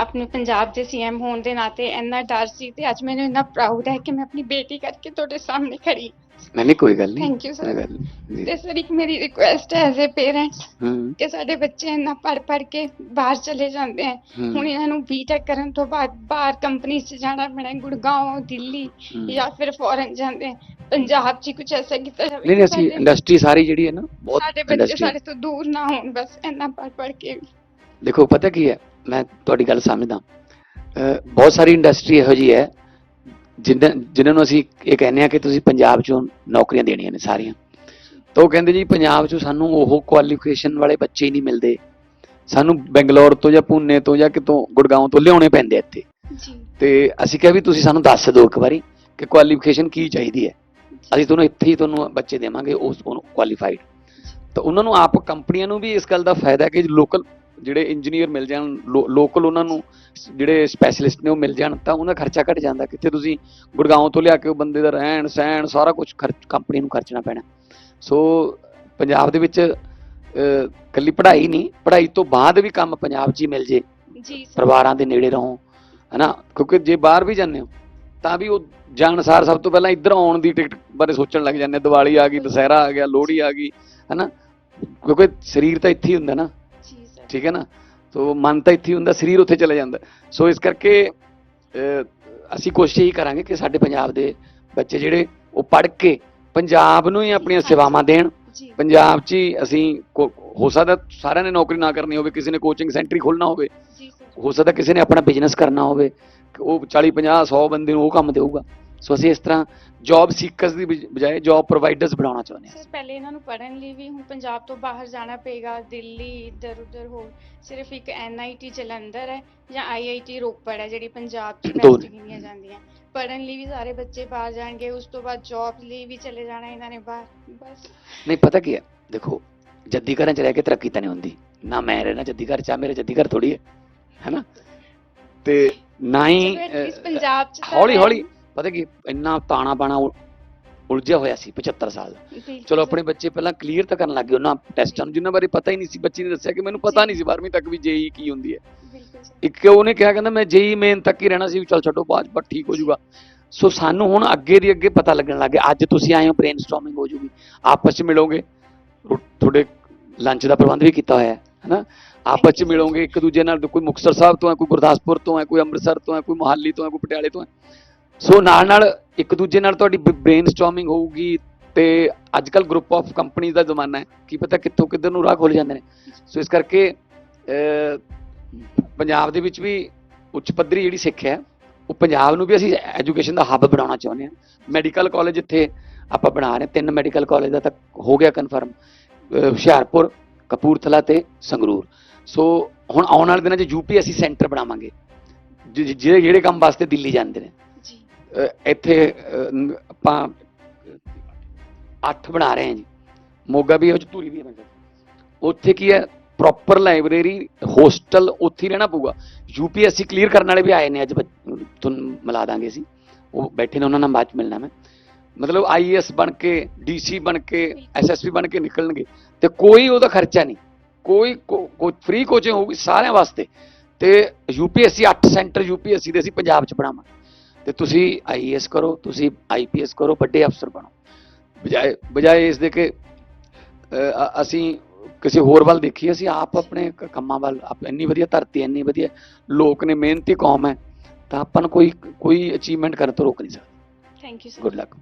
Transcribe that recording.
ਆਪਣੇ ਪੰਜਾਬ ਦੇ ਸੀਐਮ ਹੋਣ ਦੇ ਨਾਤੇ ਇੰਨਾ ਡਰ ਸੀ ਤੇ ਅੱਜ ਮੈਨੂੰ ਇੰਨਾ ਪ੍ਰਾਊਡ ਹੈ ਕਿ ਮੈਂ ਆਪਣੀ ਬੇਟੀ ਕਰਕੇ ਤੁਹਾਡੇ ਸਾਹਮਣੇ ਖੜੀ ਨਹੀਂ ਨਹੀਂ ਕੋਈ ਗੱਲ ਨਹੀਂ। ਗੱਲ ਨਹੀਂ। ਜੀ। ਤੇ ਸਰ ਇੱਕ ਮੇਰੀ ਰਿਕੁਐਸਟ ਹੈ ਐਜ਼ ਅ ਪੇਰੈਂਟਸ ਕਿ ਸਾਡੇ ਬੱਚੇ ਇੰਨਾ ਪੜ੍ਹ ਪੜ੍ਹ ਕੇ ਬਾਹਰ ਚਲੇ ਜਾਂਦੇ ਹੂੰ, ਹੁਣ ਇਹਨਾਂ ਨੂੰ ਬੀਟੈਕ ਕਰਨ ਤੋਂ ਬਾਅਦ ਬਾਹਰ ਕੰਪਨੀ 'ਚ ਜਾਣਾ ਪੈਣਾ ਗੁੜਗਾਉਂ ਦਿੱਲੀ। ਜਾਂ ਫਿਰ ਫੋਰਨ ਜਾਂਦੇ। ਪੰਜਾਬ 'ਚ ਕੁਝ ਐਸਾ ਕੀਤਾ ਜਾਵੇ ਨਹੀਂ ਅਸੀਂ ਇੰਡਸਟਰੀ ਸਾਰੀ ਜਿਹੜੀ ਹੈ ਨਾ ਬਹੁਤ ਸਾਡੇ ਬੱਚੇ ਸਾਡੇ ਤੋਂ ਦੂਰ ਨਾ ਹੋਣ ਬਸ ਇੰਨਾ ਪੜ੍ਹ ਪੜ੍ਹ ਕੇ। ਦੇਖੋ ਪਤਾ ਕੀ ਹੈ? ਮੈਂ ਤੁਹਾਡੀ ਗੱਲ ਸਮਝਦਾ। ਬਹੁਤ ਸਾਰੀ ਇੰਡਸਟਰੀ ਇਹੋ ਜੀ ਹੈ ਜਿਨ੍ਹਾਂ ਨੂੰ ਅਸੀਂ ਇਹ ਕਹਿੰਦੇ ਆ ਕਿ ਤੁਸੀਂ ਪੰਜਾਬ ਚੋਂ ਨੌਕਰੀਆਂ ਦੇਣੀਆਂ ਨੇ ਸਾਰੀਆਂ। ਤਾਂ ਉਹ ਕਹਿੰਦੇ ਜੀ ਪੰਜਾਬ ਚੋਂ ਸਾਨੂੰ ਉਹ ਕੁਆਲੀਫਿਕੇਸ਼ਨ ਵਾਲੇ ਬੱਚੇ ਹੀ ਨਹੀਂ ਮਿਲਦੇ। ਸਾਨੂੰ ਬੰਗਲੌਰ ਤੋਂ ਜਾਂ ਪੂਨੇ ਤੋਂ ਜਾਂ ਕਿਤੋਂ ਗੁੜਗਾਉਂ ਤੋਂ ਲਿਆਉਣੇ ਪੈਂਦੇ ਇੱਥੇ। ਜੀ। ਤੇ ਅਸੀਂ ਕਿਹਾ ਵੀ ਤੁਸੀਂ ਸਾਨੂੰ ਦੱਸ ਦਿਓ ਇੱਕ ਵਾਰੀ ਕਿ ਕੁਆਲੀਫਿਕੇਸ਼ਨ ਕੀ ਚਾਹੀਦੀ ਹੈ। ਅਸੀਂ ਤੁਹਾਨੂੰ ਇੱਥੇ ਹੀ ਤੁਹਾਨੂੰ ਬੱਚੇ ਦੇਵਾਂਗੇ ਉਸ ਕੁਆਲੀਫਾਈਡ ਤਾਂ ਉਹਨਾਂ ਨੂੰ ਆਪ ਕੰਪਨੀਆਂ ਨੂੰ ਵੀ ਇਸ ਗੱਲ ਦਾ ਫਾਇਦਾ ਹੈ ਕਿ ਲੋਕਲ ਜਿਹੜੇ ਇੰਜੀਨੀਅਰ ਮਿਲ ਜਾਣ ਲੋਕਲ ਉਹਨਾਂ ਨੂੰ ਜਿਹੜੇ ਸਪੈਸ਼ਲਿਸਟ ਨੇ ਉਹ ਮਿਲ ਜਾਣ ਤਾਂ ਉਹਨਾਂ ਦਾ ਖਰਚਾ ਘਟ ਜਾਂਦਾ। ਕਿੱਥੇ ਤੁਸੀਂ ਗੁੜਗਾਉਂ ਤੋਂ ਲਿਆ ਕੇ ਉਹ ਬੰਦੇ ਦਾ ਰਹਿਣ ਸਹਿਣ ਸਾਰਾ ਕੁਝ ਖਰਚ ਕੰਪਨੀ ਨੂੰ ਖਰਚਣਾ ਪੈਣਾ। ਸੋ ਪੰਜਾਬ ਦੇ ਵਿੱਚ ਇਕੱਲੀ ਪੜ੍ਹਾਈ ਨਹੀਂ ਪੜ੍ਹਾਈ ਤੋਂ ਬਾਅਦ ਵੀ ਕੰਮ ਪੰਜਾਬ 'ਚ ਹੀ ਮਿਲ ਜੇ। ਜੀ ਸਰ। ਪਰਿਵਾਰਾਂ ਦੇ ਨੇੜੇ ਰਹੋ ਹਨਾ? ਕਿਉਂਕਿ ਜੇ ਬਾਹਰ ਵੀ ਜਾਂਦੇ ਹੋ ਤਾਂ ਵੀ ਉਹ ਜਾਣਸਾਰ ਸਭ ਤੋਂ ਪਹਿਲਾਂ ਇੱਧਰ ਆਉਣ ਦੀ ਟਿਕਟ ਬਾਰੇ ਸੋਚਣ ਲੱਗ ਜਾਂਦੇ। ਦੀਵਾਲੀ ਆ ਗਈ ਦੁਸਹਿਰਾ ਆ ਗਿਆ ਲੋਹੜੀ ਆ ਗਈ ਹਨਾ? ਕਿਉਂਕਿ ਸਰੀਰ ਤਾਂ ਇੱਥੇ ਹੀ ਹੁੰਦਾ ਨਾ। ਸਰ ਠੀਕ ਹੈ ਨਾ? ਸੋ ਮਨ ਤਾਂ ਇੱਥੇ ਹੀ ਹੁੰਦਾ ਸਰੀਰ ਉੱਥੇ ਚਲੇ ਜਾਂਦਾ। ਸੋ ਇਸ ਕਰਕੇ ਅਸੀਂ ਕੋਸ਼ਿਸ਼ ਇਹੀ ਕਰਾਂਗੇ ਕਿ ਸਾਡੇ ਪੰਜਾਬ ਦੇ ਬੱਚੇ ਜਿਹੜੇ ਉਹ ਪੜ੍ਹ ਕੇ ਪੰਜਾਬ ਨੂੰ ਹੀ ਆਪਣੀਆਂ ਸੇਵਾਵਾਂ ਦੇਣ। ਪੰਜਾਬ 'ਚ ਹੀ ਅਸੀਂ ਹੋ ਸਕਦਾ ਸਾਰਿਆਂ ਨੇ ਨੌਕਰੀ ਨਾ ਕਰਨੀ ਹੋਵੇ ਕਿਸੇ ਨੇ ਕੋਚਿੰਗ ਸੈਂਟਰ ਹੀ ਖੋਲ੍ਹਣਾ ਹੋਵੇ। ਹੋ ਸਕਦਾ ਕਿਸੇ ਨੇ ਆਪਣਾ ਬਿਜ਼ਨਸ ਕਰਨਾ ਹੋਵੇ। ਉਹ 40 50 100 ਬੰਦੇ ਨੂੰ ਉਹ ਕੰਮ ਦੇਊਗਾ। ਸੋ ਅਸੀਂ ਇਸ ਤਰ੍ਹਾਂ ਜੌਬ ਸੀਕਰਸ ਦੀ ਬਜ- ਬਜਾਏ ਜੌਬ ਪ੍ਰੋਵਾਈਡਰਸ ਬਣਾਉਣਾ ਚਾਹੁੰਦੇ ਹਾਂ। ਸਰ ਪਹਿਲੇ ਇਹਨਾਂ ਨੂੰ ਪੜ੍ਹਨ ਲਈ ਵੀ ਹੁਣ ਪੰਜਾਬ ਤੋਂ ਬਾਹਰ ਜਾਣਾ ਪਏਗਾ ਦਿੱਲੀ ਇੱਧਰ ਉੱਧਰ ਹੋਰ ਸਿਰਫ ਇੱਕ ਐਨਆਈਟੀ ਜਲੰਧਰ ਹੈ ਜਾਂ ਆਈਆਈਟੀ ਰੋਪੜ ਹੈ ਜਿਹੜੀ ਪੰਜਾਬ 'ਚ ਬੈਸਟ ਗਿਣੀਆਂ ਜਾਂਦੀਆਂ। ਪੜ੍ਹਨ ਲਈ ਵੀ ਸਾਰੇ ਬੱਚੇ ਬਾਹਰ ਜਾਣਗੇ ਉਸ ਤੋਂ ਬਾਅਦ ਜੌਬ ਲਈ ਵੀ ਚਲੇ ਜਾਣਾ ਇਹਨਾਂ ਨੇ ਬਾਹਰ ਬਸ। ਨਹੀਂ ਪਤਾ ਕੀ ਹੈ? ਦੇਖੋ ਜੱਦੀ ਘਰਾਂ 'ਚ ਰਹਿ ਕੇ ਤਰੱਕੀ ਤਾਂ ਨਹੀਂ ਹੁੰਦੀ। ਨਾ ਮੈਂ ਰਹਿਣਾ ਜੱਦੀ ਘਰ 'ਚ ਮੇਰੇ ਜੱਦੀ ਘਰ ਥੋੜੀ ਹੈ। ਹੈਨਾ? ਤੇ ਨਾ ਹੀ ਪੰਜਾਬ 'ਚ ਹੌਲੀ ਹੈ। ਹੌਲੀ ਪਤਾ ਕੀ ਇੰਨਾ ਤਾਣਾ ਬਾਣਾ ਉਲ- ਉਲਝਿਆ ਹੋਇਆ ਸੀ 75 ਸਾਲ ਚਲੋ। ਆਪਣੇ ਬੱਚੇ ਪਹਿਲਾਂ ਕਲੀਅਰ ਤਾਂ ਕਰਨ ਲੱਗ ਉਹਨਾਂ ਟੈਸਟਾਂ ਨੂੰ ਜਿਨ੍ਹਾਂ ਬਾਰੇ ਪਤਾ ਹੀ ਨਹੀਂ ਸੀ ਬੱਚੀ ਨੇ ਦੱਸਿਆ ਕਿ ਮੈਨੂੰ ਪਤਾ। ਨਹੀਂ ਸੀ 12ਵੀਂ ਤੱਕ ਵੀ ਜੇਈ ਕੀ ਹੁੰਦੀ ਹੈ। ਇੱਕ ਉਹਨੇ ਕਿਹਾ ਕਹਿੰਦਾ ਮੈਂ ਜੇਈ ਮੇਨ ਤੱਕ ਹੀ ਰਹਿਣਾ ਸੀ ਚੱਲ ਛੱਡੋ ਬਾਅਦ ਪਰ ਠੀਕ ਹੋ ਜਾਊਗਾ। ਸੋ ਸਾਨੂੰ ਹੁਣ ਅੱਗੇ ਦੀ ਅੱਗੇ ਪਤਾ ਲੱਗਣ ਲੱਗ ਗਿਆ ਅੱਜ ਤੁਸੀਂ ਆਏ ਹੋ ਬ੍ਰੇਨਸਟਾਰਮਿੰਗ ਹੋ ਜੂਗੀ। ਆਪਸ ਚ ਮਿਲੋਗੇ ਤੁਹਾਡੇ ਲੰਚ ਦਾ ਪ੍ਰਬੰਧ ਵੀ ਕੀਤਾ ਹੋਇਆ ਹੈ ਹਨਾ? ਆਪਸ ਚ ਮਿਲੋਗੇ ਇੱਕ ਦੂਜੇ ਨਾਲ ਕੋਈ ਮੁਕਤਸਰ ਸਾਹਿਬ ਤੋਂ ਹੈ ਕੋਈ ਗੁਰਦਾਸਪੁਰ ਤੋਂ ਹੈ ਕੋਈ ਅੰਮ੍ਰਿਤਸਰ ਤੋਂ ਹੈ ਕੋਈ ਮੁਹਾਲੀ ਤੋਂ ਹੈ ਕੋਈ ਪਟਿਆਲੇ ਤੋਂ ਹੈ। ਸੋ ਨਾਲ ਨਾਲ ਇੱਕ ਦੂਜੇ ਨਾਲ ਤੁਹਾਡੀ ਬ੍ਰੇਨਸਟਾਰਮਿੰਗ ਹੋਊਗੀ ਤੇ ਅੱਜ ਕੱਲ ਗਰੁੱਪ ਆਫ ਕੰਪਨੀਆਂ ਦਾ ਜ਼ਮਾਨਾ ਹੈ ਕੀ ਪਤਾ ਕਿੱਥੋਂ ਕਿੱਧਰ ਨੂੰ ਰਾਹ ਖੁੱਲ ਜਾਂਦੇ ਨੇ। ਸੋ ਇਸ ਕਰਕੇ ਪੰਜਾਬ ਦੇ ਵਿੱਚ ਵੀ ਉੱਚ ਪੱਧਰੀ ਜਿਹੜੀ ਸਿੱਖਿਆ ਹੈ, ਉਹ ਪੰਜਾਬ ਨੂੰ ਵੀ ਅਸੀਂ ਐਜੂਕੇਸ਼ਨ ਦਾ ਹੱਬ ਬਣਾਉਣਾ ਚਾਹੁੰਦੇ ਹਾਂ। ਮੈਡੀਕਲ ਕਾਲਜ ਇੱਥੇ ਆਪਾਂ ਬਣਾ ਰਹੇ ਹਾਂ ਤਿੰਨ ਮੈਡੀਕਲ ਕਾਲਜ ਦਾ ਤਾਂ ਹੋ ਗਿਆ ਕਨਫਰਮ ਹੁਸ਼ਿਆਰਪੁਰ ਕਪੂਰਥਲਾ ਤੇ ਸੰਗਰੂਰ। ਸੋ ਹੁਣ ਆਉਣ ਵਾਲੇ ਦਿਨਾਂ 'ਚ ਯੂਪੀ ਅਸੀਂ ਸੈਂਟਰ ਬਣਾਵਾਂਗੇ ਜਿਹੜੇ ਜਿਹੜੇ ਕੰਮ ਵਾਸਤੇ ਦਿੱਲੀ ਜਾਂਦੇ ਨੇ। ਇੱਥੇ ਆਪਾਂ ਅੱਠ ਬਣਾ ਰਹੇ ਹਾਂ ਜੀ। ਮੋਗਾ ਵੀ ਉਹ ਧੂਰੀ ਵੀ ਹੈ ਮੇਰੇ ਉੱਥੇ ਕੀ ਹੈ ਪ੍ਰੋਪਰ ਲਾਇਬ੍ਰੇਰੀ ਹੋਸਟਲ ਉੱਥੇ ਹੀ ਰਹਿਣਾ ਪਊਗਾ। ਯੂਪੀਐਸਸੀ ਕਲੀਅਰ ਕਰਨ ਵਾਲੇ ਵੀ ਆਏ ਨੇ ਅੱਜ ਤੁਹਾਨੂੰ ਮਿਲਾ ਦਾਂਗੇ ਅਸੀਂ। ਉਹ ਬੈਠੇ ਨੇ, ਉਹਨਾਂ ਨਾਲ ਬਾਅਦ ਮਿਲਣਾ ਮੈਂ। ਮਤਲਬ ਆਈਏਐਸ ਬਣ ਕੇ ਡੀਸੀ ਬਣ ਕੇ ਐਸਐਸਪੀ ਬਣ ਕੇ ਨਿਕਲਣਗੇ। ਤੇ ਕੋਈ ਉਹਦਾ ਖਰਚਾ ਨਹੀਂ। ਕੋਈ ਕੋਈ ਫ੍ਰੀ ਕੋਚਿੰਗ ਹੋਊਗੀ ਸਾਰਿਆਂ ਵਾਸਤੇ। ਤੇ ਯੂਪੀਐਸਸੀ 8 ਸੈਂਟਰ ਯੂਪੀਐਸਸੀ ਦੇ ਅਸੀਂ ਪੰਜਾਬ ਚ ਬਣਾਵਾਂਗੇ। ਤੇ ਤੁਸੀਂ ਆਈਏਐਸ ਕਰੋ ਤੁਸੀਂ ਆਈਪੀਐਸ ਕਰੋ ਵੱਡੇ ਅਫਸਰ ਬਣੋ। ਬਜਾਏ ਬਜਾਏ ਇਸ ਦੇ ਕਿ ਅਸੀਂ ਕਿਸੇ ਹੋਰ ਵੱਲ ਦੇਖੀਏ ਅਸੀਂ ਆਪ ਆਪਣੇ ਕੰਮਾਂ ਵੱਲ ਆਪ- ਇੰਨੀ ਵਧੀਆ ਧਰਤੀ ਇੰਨੀ ਵਧੀਆ ਲੋਕ ਨੇ ਮਿਹਨਤੀ ਕੌਮ ਹੈ ਤਾਂ ਆਪਾਂ ਨੂੰ ਕੋਈ ਕੋਈ ਅਚੀਵਮੈਂਟ ਕਰਨ ਤੋਂ ਰੋਕ ਨਹੀਂ ਸਕਦਾ। Thank you sir good luck